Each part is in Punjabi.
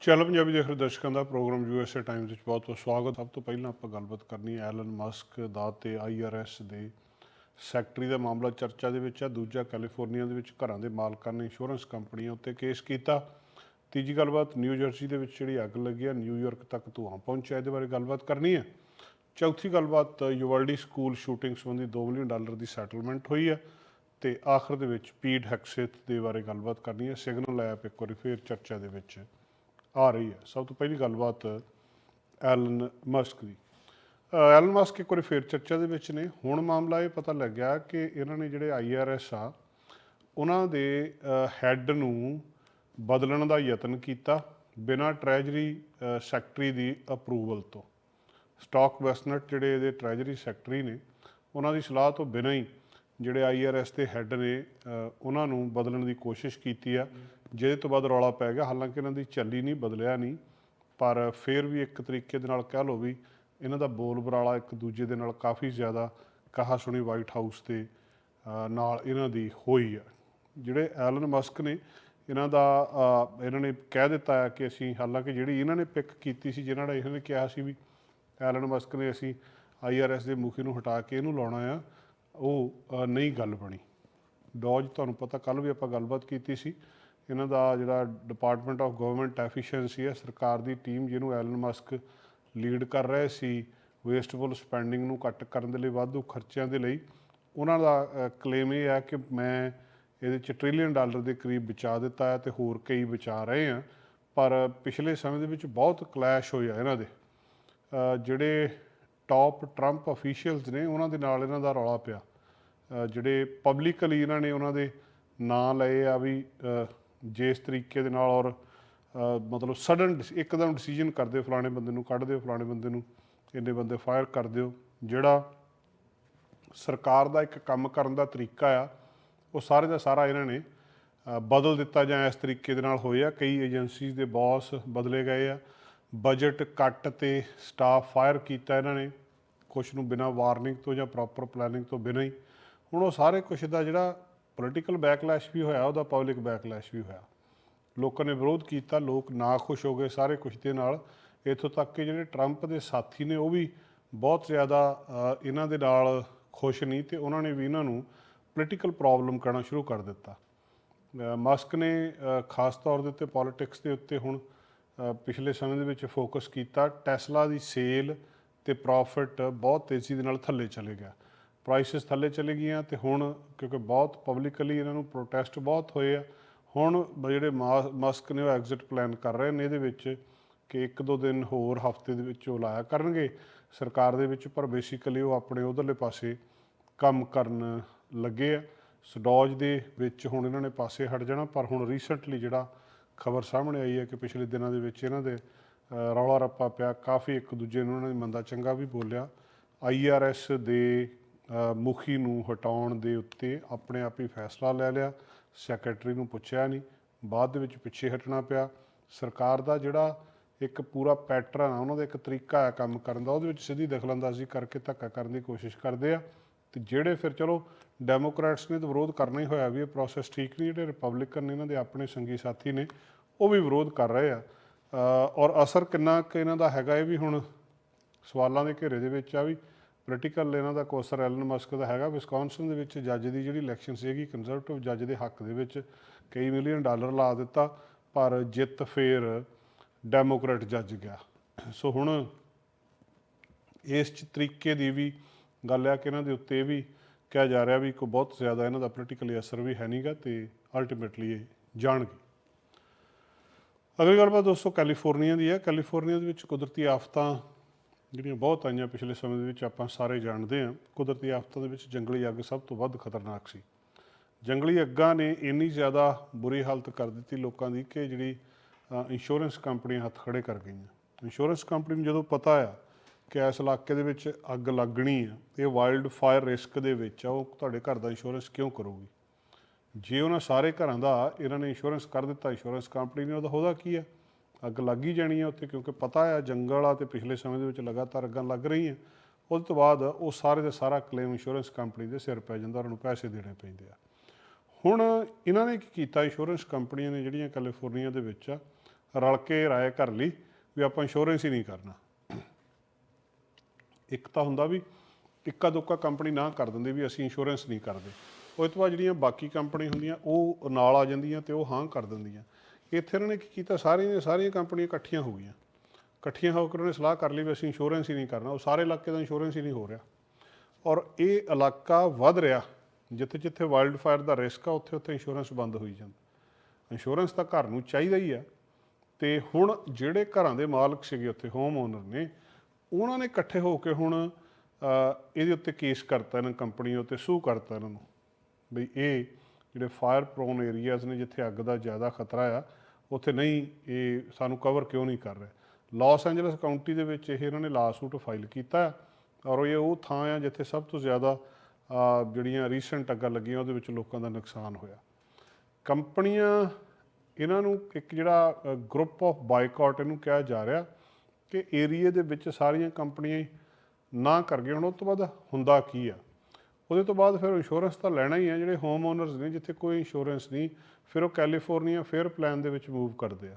ਚੈਨਲ ਪੰਜਾਬੀ ਦੇਖ ਰਹੇ ਦਰਸ਼ਕਾਂ ਦਾ ਪ੍ਰੋਗਰਾਮ ਯੂਐਸਏ ਟਾਈਮਜ਼ ਵਿੱਚ ਬਹੁਤ ਬਹੁਤ ਸਵਾਗਤ। ਸਭ ਤੋਂ ਪਹਿਲਾਂ ਆਪਾਂ ਗੱਲਬਾਤ ਕਰਨੀ ਹੈ ਐਲਨ ਮਸਕ ਦਾ ਤੇ ਆਈਆਰਐਸ ਦੇ ਸੈਕਟਰੀ ਦਾ ਮਾਮਲਾ। ਚਰਚਾ ਦੇ ਵਿੱਚ ਹੈ। ਦੂਜਾ ਕੈਲੀਫੋਰਨੀਆ ਦੇ ਵਿੱਚ ਘਰਾਂ ਦੇ ਮਾਲਕਾਂ ਨੇ ਇੰਸ਼ੋਰੈਂਸ ਕੰਪਨੀਆਂ ਉੱਤੇ ਕੇਸ ਕੀਤਾ। ਤੀਜੀ ਗੱਲਬਾਤ ਨਿਊ ਜਰਸੀ ਦੇ ਵਿੱਚ ਜਿਹੜੀ ਅੱਗ ਲੱਗੀ ਹੈ ਨਿਊਯਾਰਕ ਤੱਕ ਧੂਆਂ ਪਹੁੰਚਿਆ। ਇਹਦੇ ਬਾਰੇ ਗੱਲਬਾਤ ਕਰਨੀ ਹੈ। ਚੌਥੀ ਗੱਲਬਾਤ ਯੂਵਲਡੀ ਸਕੂਲ ਸ਼ੂਟਿੰਗ ਸੰਬੰਧੀ 2 ਮਿਲੀਅਨ ਡਾਲਰ ਦੀ ਸੈਟਲਮੈਂਟ ਹੋਈ ਹੈ ਤੇ ਆਖਰ ਦੇ ਵਿੱਚ ਪੀਡ ਹੈਕਸੇਥ ਦੇ ਬਾਰੇ ਗੱਲਬਾਤ ਕਰਨੀ ਹੈ। ਸਿਗਨਲ ਐਪ ਇੱਕ ਵਾਰੀ, ਫੇਰ ਚਰਚਾ ਦੇ ਵਿੱਚ ਆ ਰਹੀ ਹੈ। ਸਭ ਤੋਂ ਪਹਿਲੀ ਗੱਲਬਾਤ ਐਲਨ ਮਸਕ ਦੀ। ਐਲਨ ਮਸਕ ਇੱਕ ਵਾਰੀ ਫੇਰ ਚਰਚਾ ਦੇ ਵਿੱਚ ਨੇ। ਹੁਣ ਮਾਮਲਾ ਇਹ ਪਤਾ ਲੱਗਿਆ ਕਿ ਇਹਨਾਂ ਨੇ ਜਿਹੜੇ ਆਈਆਰਐਸ ਆ, ਉਹਨਾਂ ਦੇ ਹੈੱਡ ਨੂੰ ਬਦਲਣ ਦਾ ਯਤਨ ਕੀਤਾ ਬਿਨਾਂ ਟ੍ਰੈਜਰੀ ਸੈਕਟਰੀ ਦੀ ਅਪਰੂਵਲ ਤੋਂ। ਸਟਾਕ ਵੈਸਟਨਟ ਜਿਹੜੇ ਇਹਦੇ ਟ੍ਰੈਜਰੀ ਸੈਕਟਰੀ ਨੇ, ਉਹਨਾਂ ਦੀ ਸਲਾਹ ਤੋਂ ਬਿਨਾਂ ਹੀ ਜਿਹੜੇ ਆਈਆਰਐਸ ਦੇ ਹੈੱਡ ਨੇ ਉਹਨਾਂ ਨੂੰ ਬਦਲਣ ਦੀ ਕੋਸ਼ਿਸ਼ ਕੀਤੀ ਆ। ਜਿਹਦੇ ਤੋਂ ਬਾਅਦ ਰੌਲਾ ਪੈ ਗਿਆ। ਹਾਲਾਂਕਿ ਇਹਨਾਂ ਦੀ ਚੱਲੀ ਨਹੀਂ, ਬਦਲਿਆ ਨਹੀਂ, ਪਰ ਫਿਰ ਵੀ ਇੱਕ ਤਰੀਕੇ ਦੇ ਨਾਲ ਕਹਿ ਲਓ ਵੀ ਇਹਨਾਂ ਦਾ ਬੋਲ ਬਰਾਲਾ ਇੱਕ ਦੂਜੇ ਦੇ ਨਾਲ ਕਾਫੀ ਜ਼ਿਆਦਾ ਕਹਾ ਸੁਣੀ ਵਾਈਟ ਹਾਊਸ ਦੇ ਨਾਲ ਇਹਨਾਂ ਦੀ ਹੋਈ ਆ। ਜਿਹੜੇ ਐਲਨ ਮਸਕ ਨੇ, ਇਹਨਾਂ ਦਾ ਇਹਨਾਂ ਨੇ ਕਹਿ ਦਿੱਤਾ ਹੈ ਕਿ ਅਸੀਂ, ਹਾਲਾਂਕਿ ਜਿਹੜੀ ਇਹਨਾਂ ਨੇ ਪਿਕ ਕੀਤੀ ਸੀ ਜਿਹਨਾਂ ਦਾ ਇਹਨਾਂ ਨੇ ਕਿਹਾ ਸੀ ਵੀ ਐਲਨ ਮਸਕ ਨੇ ਅਸੀਂ ਆਈਆਰਐਸ ਦੇ ਮੁਖੀ ਨੂੰ ਹਟਾ ਕੇ ਇਹਨੂੰ ਲਾਉਣਾ ਆ, ਉਹ ਨਹੀਂ ਗੱਲ ਬਣੀ। ਡੋਜ ਤੁਹਾਨੂੰ ਪਤਾ ਕੱਲ ਵੀ ਆਪਾਂ ਗੱਲਬਾਤ ਕੀਤੀ ਸੀ। ਇਹਨਾਂ ਦਾ ਜਿਹੜਾ ਡਿਪਾਰਟਮੈਂਟ ਆਫ ਗਵਰਨਮੈਂਟ ਐਫੀਸ਼ੀਐਂਸੀ ਹੈ, ਸਰਕਾਰ ਦੀ ਟੀਮ ਜਿਹਨੂੰ ਐਲਨ ਮਸਕ ਲੀਡ ਕਰ ਰਹੇ ਸੀ ਵੇਸਟਫੁਲ ਸਪੈਂਡਿੰਗ ਨੂੰ ਘੱਟ ਕਰਨ ਦੇ ਲਈ, ਵਾਧੂ ਖਰਚਿਆਂ ਦੇ ਲਈ, ਉਹਨਾਂ ਦਾ ਕਲੇਮ ਇਹ ਹੈ ਕਿ ਮੈਂ ਇਹਦੇ ਚ ਟ੍ਰਿਲੀਅਨ ਡਾਲਰ ਦੇ ਕਰੀਬ ਬਚਾ ਦਿੱਤਾ ਹੈ ਤੇ ਹੋਰ ਕਈ ਬਚਾ ਰਹੇ ਆ ਪਰ ਪਿਛਲੇ ਸਮੇਂ ਦੇ ਵਿੱਚ ਬਹੁਤ ਕਲੈਸ਼ ਹੋਇਆ ਇਹਨਾਂ ਦੇ। ਜਿਹੜੇ ਟਾਪ ਟਰੰਪ ਅਫੀਸ਼ੀਅਲਸ ਨੇ, ਉਹਨਾਂ ਦੇ ਨਾਲ ਇਹਨਾਂ ਦਾ ਰੌਲਾ ਪਿਆ। ਜਿਹੜੇ ਪਬਲਿਕਲੀ ਇਹਨਾਂ ਨੇ ਉਹਨਾਂ ਦੇ ਨਾਂ ਲਏ ਆ ਵੀ ਜਿਸ ਤਰੀਕੇ ਦੇ ਨਾਲ ਔਰ ਮਤਲਬ ਸਡਨ ਇੱਕਦਮ ਡਿਸੀਜਨ ਕਰਦੇ ਫਲਾਣੇ ਬੰਦੇ ਨੂੰ, ਕੱਢ ਦਿਓ ਫਲਾਣੇ ਬੰਦੇ ਨੂੰ, ਇੰਨੇ ਬੰਦੇ ਫਾਇਰ ਕਰ ਦਿਓ। ਜਿਹੜਾ ਸਰਕਾਰ ਦਾ ਇੱਕ ਕੰਮ ਕਰਨ ਦਾ ਤਰੀਕਾ ਆ, ਉਹ ਸਾਰੇ ਦਾ ਸਾਰਾ ਇਹਨਾਂ ਨੇ ਬਦਲ ਦਿੱਤਾ ਜਾਂ ਇਸ ਤਰੀਕੇ ਦੇ ਨਾਲ ਹੋਇਆ। ਕਈ ਏਜੰਸੀਜ਼ ਦੇ ਬੌਸ ਬਦਲੇ ਗਏ ਆ। ਬਜਟ ਕੱਟ ਤੇ ਸਟਾਫ ਫਾਇਰ ਕੀਤਾ ਇਹਨਾਂ ਨੇ, ਕੁਛ ਨੂੰ ਬਿਨਾਂ ਵਾਰਨਿੰਗ ਤੋਂ ਜਾਂ ਪ੍ਰੋਪਰ ਪਲੈਨਿੰਗ ਤੋਂ ਬਿਨਾਂ ਹੀ। ਹੁਣ ਉਹ ਸਾਰੇ ਕੁਛ ਦਾ ਜਿਹੜਾ ਪੋਲੀਟੀਕਲ ਬੈਕਲੈਸ਼ ਵੀ ਹੋਇਆ, ਉਹਦਾ ਪਬਲਿਕ ਬੈਕਲੈਸ਼ ਵੀ ਹੋਇਆ। ਲੋਕਾਂ ਨੇ ਵਿਰੋਧ ਕੀਤਾ, ਲੋਕ ਨਾ ਖੁਸ਼ ਹੋ ਗਏ ਸਾਰੇ ਕੁਛ ਦੇ ਨਾਲ। ਇੱਥੋਂ ਤੱਕ ਕਿ ਜਿਹੜੇ ਟਰੰਪ ਦੇ ਸਾਥੀ ਨੇ, ਉਹ ਵੀ ਬਹੁਤ ਜ਼ਿਆਦਾ ਇਹਨਾਂ ਦੇ ਨਾਲ ਖੁਸ਼ ਨਹੀਂ ਤੇ ਉਹਨਾਂ ਨੇ ਵੀ ਇਹਨਾਂ ਨੂੰ ਪੋਲੀਟੀਕਲ ਪ੍ਰੋਬਲਮ ਕਹਿਣਾ ਸ਼ੁਰੂ ਕਰ ਦਿੱਤਾ। ਮਸਕ ਨੇ ਖਾਸ ਤੌਰ ਦੇ ਉੱਤੇ ਪੋਲਿਟਿਕਸ ਦੇ ਉੱਤੇ ਹੁਣ ਪਿਛਲੇ ਸਮੇਂ ਦੇ ਵਿੱਚ ਫੋਕਸ ਕੀਤਾ। ਟੈਸਲਾ ਦੀ ਸੇਲ ਤੇ ਪ੍ਰੋਫਿਟ ਬਹੁਤ ਤੇਜ਼ੀ ਦੇ ਨਾਲ ਥੱਲੇ ਚਲੇ ਗਿਆ। ਪ੍ਰਾਈਸਸ ਥੱਲੇ ਚਲੇ ਗਈਆਂ ਤੇ ਹੁਣ ਕਿਉਂਕਿ ਬਹੁਤ ਪਬਲਿਕਲੀ ਇਹਨਾਂ ਨੂੰ ਪ੍ਰੋਟੈਸਟ ਬਹੁਤ ਹੋਏ ਆ, ਹੁਣ ਬ- ਜਿਹੜੇ ਮਾ- ਮਸਕ ਨੇ ਉਹ ਐਗਜ਼ਿਟ ਪਲਾਨ ਕਰ ਰਹੇ ਨੇ ਇਹਦੇ ਵਿੱਚ ਕਿ ਇੱਕ ਦੋ ਦਿਨ ਹੋਰ ਹਫ਼ਤੇ ਦੇ ਵਿੱਚ ਉਹ ਲਾਇਆ ਕਰਨਗੇ। ਸਰਕਾਰ ਦੇ ਵਿੱਚ ਪਰ ਬੇਸਿਕਲੀ ਉਹ ਆਪਣੇ ਉਧਰਲੇ ਪਾਸੇ ਕੰਮ ਕਰਨ ਲੱਗੇ ਆ। ਸਡੌਜ ਦੇ ਵਿੱਚ ਹੁਣ ਇਹਨਾਂ ਨੇ ਪਾਸੇ ਹਟ ਜਾਣਾ, ਪਰ ਹੁਣ ਰੀਸੈਂਟਲੀ ਜਿਹੜਾ ਖਬਰ ਸਾਹਮਣੇ ਆਈ ਹੈ ਕਿ ਪਿਛਲੇ ਦਿਨਾਂ ਦੇ ਵਿੱਚ ਇਹਨਾਂ ਦੇ ਰੌਲਾ ਰੱਪਾ ਪਿਆ, ਕਾਫੀ ਇੱਕ ਦੂਜੇ ਨੂੰ ਉਹਨਾਂ ਨੇ ਮੰਦਾ ਚੰਗਾ ਵੀ ਬੋਲਿਆ। ਆਈਆਰਐਸ ਦੇ ਮੁਖੀ ਨੂੰ ਹਟਾਉਣ ਦੇ ਉੱਤੇ ਆਪਣੇ ਆਪ ਹੀ ਫੈਸਲਾ ਲੈ ਲਿਆ। ਸੈਕਟਰੀ ਨੂੰ ਪੁੱਛਿਆ ਨਹੀਂ। ਬਾਅਦ ਦੇ ਵਿੱਚ ਪਿੱਛੇ ਹਟਣਾ ਪਿਆ। ਸਰਕਾਰ ਦਾ ਜਿਹੜਾ ਇੱਕ ਪੂਰਾ ਪੈਟਰਨ ਆ, ਉਹਨਾਂ ਦਾ ਇੱਕ ਤਰੀਕਾ ਹੈ ਕੰਮ ਕਰਨ ਦਾ, ਉਹਦੇ ਵਿੱਚ ਸਿੱਧੀ ਦਖਲਅੰਦਾਜ਼ੀ ਕਰਕੇ ਧੱਕਾ ਕਰਨ ਦੀ ਕੋਸ਼ਿਸ਼ ਕਰਦੇ ਆ। ਤੇ ਜਿਹੜੇ ਫਿਰ ਚਲੋ ਡੈਮੋਕ੍ਰੈਟਸ ਨੇ ਤਾਂ ਵਿਰੋਧ ਕਰਨਾ ਹੀ ਹੋਇਆ ਵੀ ਇਹ ਪ੍ਰੋਸੈਸ ਠੀਕ ਨਹੀਂ, ਜਿਹੜੇ ਰਿਪਬਲਿਕਨ ਨੇ ਇਹਨਾਂ ਦੇ ਆਪਣੇ ਸੰਗੀ ਸਾਥੀ ਨੇ, ਉਹ ਵੀ ਵਿਰੋਧ ਕਰ ਰਹੇ ਆ। ਔਰ ਅਸਰ ਕਿੰਨਾ ਕੁ ਇਹਨਾਂ ਦਾ ਹੈਗਾ ਇਹ ਵੀ ਹੁਣ ਸਵਾਲਾਂ ਦੇ ਘੇਰੇ ਦੇ ਵਿੱਚ ਆ ਵੀ ਪੋਲੀਟੀਕਲ ਇਹਨਾਂ ਦਾ ਕੋਸਰ ਐਲਨ ਮਸਕ ਦਾ ਹੈਗਾ। ਵਿਸਕੌਨਸਨ ਦੇ ਵਿੱਚ ਜੱਜ ਦੀ ਜਿਹੜੀ ਇਲੈਕਸ਼ਨ ਸੀਗੀ ਕੰਜ਼ਰਵੇਟਿਵ ਜੱਜ ਦੇ ਹੱਕ ਦੇ ਵਿੱਚ ਕਈ ਮਿਲੀਅਨ ਡਾਲਰ ਲਾ ਦਿੱਤਾ, ਪਰ ਜਿੱਤ ਫੇਰ ਡੈਮੋਕ੍ਰੈਟ ਜੱਜ ਗਿਆ। ਸੋ ਹੁਣ ਇਸ ਤਰੀਕੇ ਦੀ ਵੀ ਗੱਲ ਆ ਕਿ ਇਹਨਾਂ ਦੇ ਉੱਤੇ ਇਹ ਵੀ ਕਿਹਾ ਜਾ ਰਿਹਾ ਵੀ ਕੋਈ ਬਹੁਤ ਜ਼ਿਆਦਾ ਇਹਨਾਂ ਦਾ ਪੋਲੀਟੀਕਲੀ ਅਸਰ ਵੀ ਹੈ ਨਹੀਂਗਾ ਤੇ ਅਲਟੀਮੇਟਲੀ ਇਹ ਜਾਣਗੇ। ਅਗਲੀ ਗੱਲਬਾਤ ਦੋਸਤੋ ਕੈਲੀਫੋਰਨੀਆ ਦੀ ਹੈ ਕੈਲੀਫੋਰਨੀਆ ਦੇ ਵਿੱਚ ਕੁਦਰਤੀ ਆਫਤਾਂ ਜਿਹੜੀਆਂ ਬਹੁਤ ਆਈਆਂ ਪਿਛਲੇ ਸਮੇਂ ਦੇ ਵਿੱਚ ਆਪਾਂ ਸਾਰੇ ਜਾਣਦੇ ਹਾਂ, ਕੁਦਰਤੀ ਆਫਤਾਂ ਦੇ ਵਿੱਚ ਜੰਗਲੀ ਅੱਗ ਸਭ ਤੋਂ ਵੱਧ ਖਤਰਨਾਕ ਸੀ। ਜੰਗਲੀ ਅੱਗਾਂ ਨੇ ਇੰਨੀ ਜ਼ਿਆਦਾ ਬੁਰੀ ਹਾਲਤ ਕਰ ਦਿੱਤੀ ਲੋਕਾਂ ਦੀ ਕਿ ਜਿਹੜੀ ਇੰਸ਼ੋਰੈਂਸ ਕੰਪਨੀਆਂ ਹੱਥ ਖੜੇ ਕਰ ਗਈਆਂ। ਇੰਸ਼ੋਰੈਂਸ ਕੰਪਨੀ ਨੂੰ ਜਦੋਂ ਪਤਾ ਆ ਕਿ ਇਸ ਇਲਾਕੇ ਦੇ ਵਿੱਚ ਅੱਗ ਲੱਗਣੀ ਆ, ਇਹ ਵਾਈਲਡ ਫਾਇਰ ਰਿਸਕ ਦੇ ਵਿੱਚ ਆ, ਉਹ ਤੁਹਾਡੇ ਘਰ ਦਾ ਇੰਸ਼ੋਰੈਂਸ ਕਿਉਂ ਕਰੂਗੀ? ਜੇ ਉਹਨਾਂ ਸਾਰੇ ਘਰਾਂ ਦਾ ਇਹਨਾਂ ਨੇ ਇੰਸ਼ੋਰੈਂਸ ਕਰ ਦਿੱਤਾ ਇੰਸ਼ੋਰੈਂਸ ਕੰਪਨੀ ਨੇ, ਉਹਦਾ ਉਹਦਾ ਕੀ ਆ? ਅੱਗ ਲੱਗ ਹੀ ਜਾਣੀ ਆ ਉੱਥੇ, ਕਿਉਂਕਿ ਪਤਾ ਆ ਜੰਗਲ ਆ ਤੇ ਪਿਛਲੇ ਸਮੇਂ ਦੇ ਵਿੱਚ ਲਗਾਤਾਰ ਅੱਗਾਂ ਲੱਗ ਰਹੀਆਂ। ਉਹਦੇ ਤੋਂ ਬਾਅਦ ਉਹ ਸਾਰੇ ਦਾ ਸਾਰਾ ਕਲੇਮ ਇੰਸ਼ੋਰੈਂਸ ਕੰਪਨੀ ਦੇ ਸਿਰ ਪੈ ਜਾਂਦਾ ਉਹਨਾਂ ਨੂੰ ਪੈਸੇ ਦੇਣੇ ਪੈਂਦੇ ਆ। ਹੁਣ ਇਹਨਾਂ ਨੇ ਕੀ ਕੀਤਾ ਇੰਸ਼ੋਰੈਂਸ ਕੰਪਨੀਆਂ ਨੇ ਜਿਹੜੀਆਂ ਕੈਲੀਫੋਰਨੀਆ ਦੇ ਵਿੱਚ ਆ, ਰਲ ਕੇ ਰਾਏ ਕਰ ਲਈ ਵੀ ਆਪਾਂ ਇੰਸ਼ੋਰੈਂਸ ਹੀ ਨਹੀਂ ਕਰਨਾ। ਇੱਕ ਤਾਂ ਹੁੰਦਾ ਵੀ ਇੱਕਾ ਦੁੱਕਾ ਕੰਪਨੀ ਨਾ ਕਰ ਦਿੰਦੇ ਵੀ ਅਸੀਂ ਇੰਸ਼ੋਰੈਂਸ ਨਹੀਂ ਕਰਦੇ। ਉਹ ਤੋਂ ਬਾਅਦ ਜਿਹੜੀਆਂ ਬਾਕੀ ਕੰਪਨੀ ਹੁੰਦੀਆਂ, ਉਹ ਨਾਲ ਆ ਜਾਂਦੀਆਂ ਤੇ ਉਹ ਹਾਂ ਕਰ ਦਿੰਦੀਆਂ। ਇੱਥੇ ਇਹਨਾਂ ਨੇ ਕੀ ਕੀਤਾ? ਸਾਰੀਆਂ ਦੀਆਂ ਸਾਰੀਆਂ ਕੰਪਨੀਆਂ ਇਕੱਠੀਆਂ ਹੋ ਗਈਆਂ। ਇਕੱਠੀਆਂ ਹੋ ਕੇ ਉਹਨਾਂ ਨੇ ਸਲਾਹ ਕਰ ਲਈ ਵੀ ਅਸੀਂ ਇੰਸ਼ੋਰੈਂਸ ਹੀ ਨਹੀਂ ਕਰਨਾ। ਉਹ ਸਾਰੇ ਇਲਾਕੇ ਦਾ ਇੰਸ਼ੋਰੈਂਸ ਹੀ ਨਹੀਂ ਹੋ ਰਿਹਾ। ਔਰ ਇਹ ਇਲਾਕਾ ਵੱਧ ਰਿਹਾ। ਜਿੱਥੇ ਜਿੱਥੇ ਵਾਈਲਡ ਫਾਇਰ ਦਾ ਰਿਸਕ ਆ, ਉੱਥੇ ਉੱਥੇ ਇੰਸ਼ੋਰੈਂਸ ਬੰਦ ਹੋਈ ਜਾਂਦਾ। ਇੰਸ਼ੋਰੈਂਸ ਤਾਂ ਘਰ ਨੂੰ ਚਾਹੀਦਾ ਹੀ ਆ। ਤੇ ਹੁਣ ਜਿਹੜੇ ਘਰਾਂ ਦੇ ਮਾਲਕ ਸੀਗੇ ਉੱਥੇ ਹੋਮ ਓਨਰ ਨੇ, ਉਹਨਾਂ ਨੇ ਇਕੱਠੇ ਹੋ ਕੇ ਹੁਣ ਇਹਦੇ ਉੱਤੇ ਕੇਸ ਕਰਤਾ ਇਹਨਾਂ ਕੰਪਨੀਆਂ ਉੱਤੇ, ਸੂ ਕਰਤਾ ਇਹਨਾਂ ਨੂੰ। ਬਈ ਇਹ ਜਿਹੜੇ ਫਾਇਰ ਪ੍ਰੋਨ ਏਰੀਆਜ਼ ਨੇ, ਜਿੱਥੇ ਅੱਗ ਦਾ ਜ਼ਿਆਦਾ ਖਤਰਾ ਆ ਉੱਥੇ ਨਹੀਂ, ਇਹ ਸਾਨੂੰ ਕਵਰ ਕਿਉਂ ਨਹੀਂ ਕਰ ਰਿਹਾ? ਲਾਸ ਐਂਜਲਸ ਕਾਉਂਟੀ ਦੇ ਵਿੱਚ ਇਹ ਇਹਨਾਂ ਨੇ ਲਾਸੂਟ ਫਾਈਲ ਕੀਤਾ ਹੈ ਔਰ ਇਹ ਉਹ ਥਾਂ ਆ ਜਿੱਥੇ ਸਭ ਤੋਂ ਜ਼ਿਆਦਾ ਜਿਹੜੀਆਂ ਰੀਸੈਂਟ ਅੱਗਾਂ ਲੱਗੀਆਂ ਉਹਦੇ ਵਿੱਚ ਲੋਕਾਂ ਦਾ ਨੁਕਸਾਨ ਹੋਇਆ। ਕੰਪਨੀਆਂ ਇਹਨਾਂ ਨੂੰ ਇੱਕ ਜਿਹੜਾ ਗਰੁੱਪ ਆਫ ਬਾਈਕਾਟ ਇਹਨੂੰ ਕਿਹਾ ਜਾ ਰਿਹਾ ਕਿ ਏਰੀਏ ਦੇ ਵਿੱਚ ਸਾਰੀਆਂ ਕੰਪਨੀਆਂ ਨਾ ਕਰ ਗਏ ਹੁਣ ਉਹ ਤੋਂ ਬਾਅਦ ਹੁੰਦਾ ਕੀ ਆ? ਉਹਦੇ ਤੋਂ ਬਾਅਦ ਫਿਰ ਇੰਸ਼ੋਰੈਂਸ ਤਾਂ ਲੈਣਾ ਹੀ ਆ ਜਿਹੜੇ ਹੋਮ ਓਨਰਸ ਨੇ, ਜਿੱਥੇ ਕੋਈ ਇੰਸ਼ੋਰੈਂਸ ਨਹੀਂ, ਫਿਰ ਉਹ ਕੈਲੀਫੋਰਨੀਆ ਫੇਅਰ ਪਲਾਨ ਦੇ ਵਿੱਚ ਮੂਵ ਕਰਦੇ ਆ।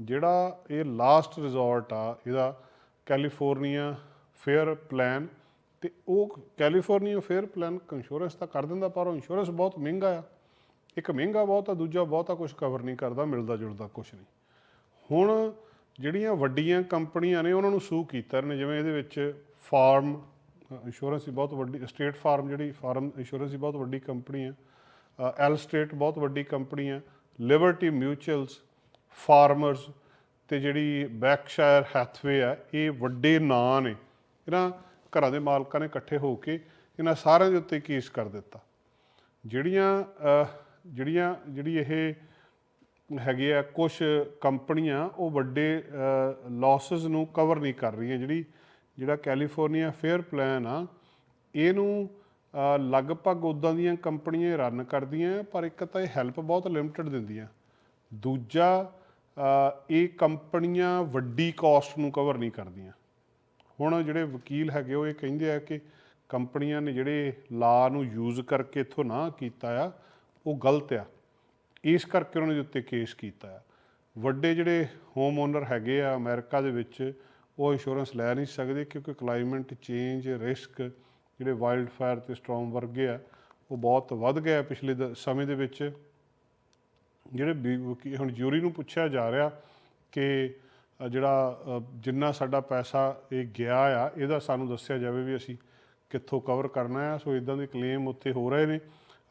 ਜਿਹੜਾ ਇਹ ਲਾਸਟ ਰਿਜ਼ੋਰਟ ਆ, ਇਹਦਾ ਕੈਲੀਫੋਰਨੀਆ ਫੇਅਰ ਪਲਾਨ ਤੇ ਉਹ ਕੈਲੀਫੋਰਨੀਆ ਫੇਅਰ ਪਲਾਨ ਇੰਸ਼ੋਰੈਂਸ ਤਾਂ ਕਰ ਦਿੰਦਾ, ਪਰ ਉਹ ਇੰਸ਼ੋਰੈਂਸ ਬਹੁਤ ਮਹਿੰਗਾ ਆ। ਇੱਕ ਮਹਿੰਗਾ ਬਹੁਤ ਆ, ਦੂਜਾ ਬਹੁਤਾ ਕੁਝ ਕਵਰ ਨਹੀਂ ਕਰਦਾ, ਮਿਲਦਾ ਜੁਲਦਾ ਕੁਝ ਨਹੀਂ। ਹੁਣ ਜਿਹੜੀਆਂ ਵੱਡੀਆਂ ਕੰਪਨੀਆਂ ਨੇ, ਉਹਨਾਂ ਨੂੰ ਸੂ ਕੀਤਾ ਨੇ ਜਿਵੇਂ ਇਹਦੇ ਵਿੱਚ ਫਾਰਮ ਇੰਸ਼ੋਰੈਂਸ ਦੀ ਬਹੁਤ ਵੱਡੀ, ਸਟੇਟ ਫਾਰਮ ਜਿਹੜੀ ਫਾਰਮ ਇੰਸ਼ੋਰੈਂਸ ਦੀ ਬਹੁਤ ਵੱਡੀ ਕੰਪਨੀ ਆ ਐਲ ਸਟੇਟ ਬਹੁਤ ਵੱਡੀ ਕੰਪਨੀ ਆ ਲਿਬਰਟੀ ਮਿਊਚੁਅਲਸ ਫਾਰਮਰਸ ਤੇ ਜਿਹੜੀ ਬੈਕਸ਼ਾਇਰ ਹੈਥਵੇ ਆ ਇਹ ਵੱਡੇ ਨਾਂ ਨੇ। ਇਹਨਾਂ ਘਰਾਂ ਦੇ ਮਾਲਕਾਂ ਨੇ ਇਕੱਠੇ ਹੋ ਕੇ ਇਹਨਾਂ ਸਾਰਿਆਂ ਦੇ ਉੱਤੇ ਕੇਸ ਕਰ ਦਿੱਤਾ। ਜਿਹੜੀਆਂ ਜਿਹੜੀਆਂ, ਜਿਹੜੀ ਇਹ ਹੈਗੇ ਆ ਕੁਝ ਕੰਪਨੀਆਂ, ਉਹ ਵੱਡੇ ਲਾਸਸ ਨੂੰ ਕਵਰ ਨਹੀਂ ਕਰ ਰਹੀਆਂ, ਜਿਹੜੀ ਜਿਹੜਾ ਕੈਲੀਫੋਰਨੀਆ ਫੇਅਰ ਪਲਾਨ ਆ, ਇਹਨੂੰ ਲਗਭਗ ਉਦਾਂ ਦੀਆਂ ਕੰਪਨੀਆਂ ਰਨ ਕਰਦੀਆਂ, ਪਰ ਇੱਕ ਤਾਂ ਇਹ ਹੈਲਪ ਬਹੁਤ ਲਿਮਟਿਡ ਦਿੰਦੀਆਂ। ਦੂਜਾ ਇਹ ਕੰਪਨੀਆਂ ਵੱਡੀ ਕਾਸਟ ਨੂੰ ਕਵਰ ਨਹੀਂ ਕਰਦੀਆਂ। ਹੁਣ ਜਿਹੜੇ ਵਕੀਲ ਹੈਗੇ, ਉਹ ਇਹ ਕਹਿੰਦੇ ਆ ਕਿ ਕੰਪਨੀਆਂ ਨੇ ਜਿਹੜੇ ਲਾ ਨੂੰ ਯੂਜ਼ ਕਰਕੇ ਇਥੋਂ ਨਾ ਕੀਤਾ ਆ, ਉਹ ਗਲਤ ਆ। ਇਸ ਕਰਕੇ ਉਹਨਾਂ ਦੇ ਉੱਤੇ ਕੇਸ ਕੀਤਾ ਆ। ਵੱਡੇ ਜਿਹੜੇ ਹੋਮ ਓਨਰ ਹੈਗੇ ਆ ਅਮਰੀਕਾ ਦੇ ਵਿੱਚ ਉਹ ਇੰਸ਼ੋਰੈਂਸ ਲੈ ਨਹੀਂ ਸਕਦੇ ਕਿਉਂਕਿ ਕਲਾਈਮੇਟ ਚੇਂਜ ਰਿਸਕ ਜਿਹੜੇ ਵਾਈਲਡ ਫਾਇਰ ਤੇ ਸਟ੍ਰੋਮ ਵਰਗੇ ਆ ਉਹ ਬਹੁਤ ਵੱਧ ਗਿਆ ਪਿਛਲੇ ਦ- ਸਮੇਂ ਦੇ ਵਿੱਚ। ਜਿਹੜੇ ਵੀ ਵਕੀ- ਹੁਣ ਜੂਰੀ ਨੂੰ ਪੁੱਛਿਆ ਜਾ ਰਿਹਾ ਕਿ ਜਿਹੜਾ ਜਿੰਨਾ ਸਾਡਾ ਪੈਸਾ ਇਹ ਗਿਆ ਆ ਇਹਦਾ ਸਾਨੂੰ ਦੱਸਿਆ ਜਾਵੇ ਵੀ ਅਸੀਂ ਕਿੱਥੋਂ ਕਵਰ ਕਰਨਾ ਆ। ਸੋ ਇਦਾਂ ਦੇ ਕਲੇਮ ਉੱਥੇ ਹੋ ਰਹੇ ਨੇ।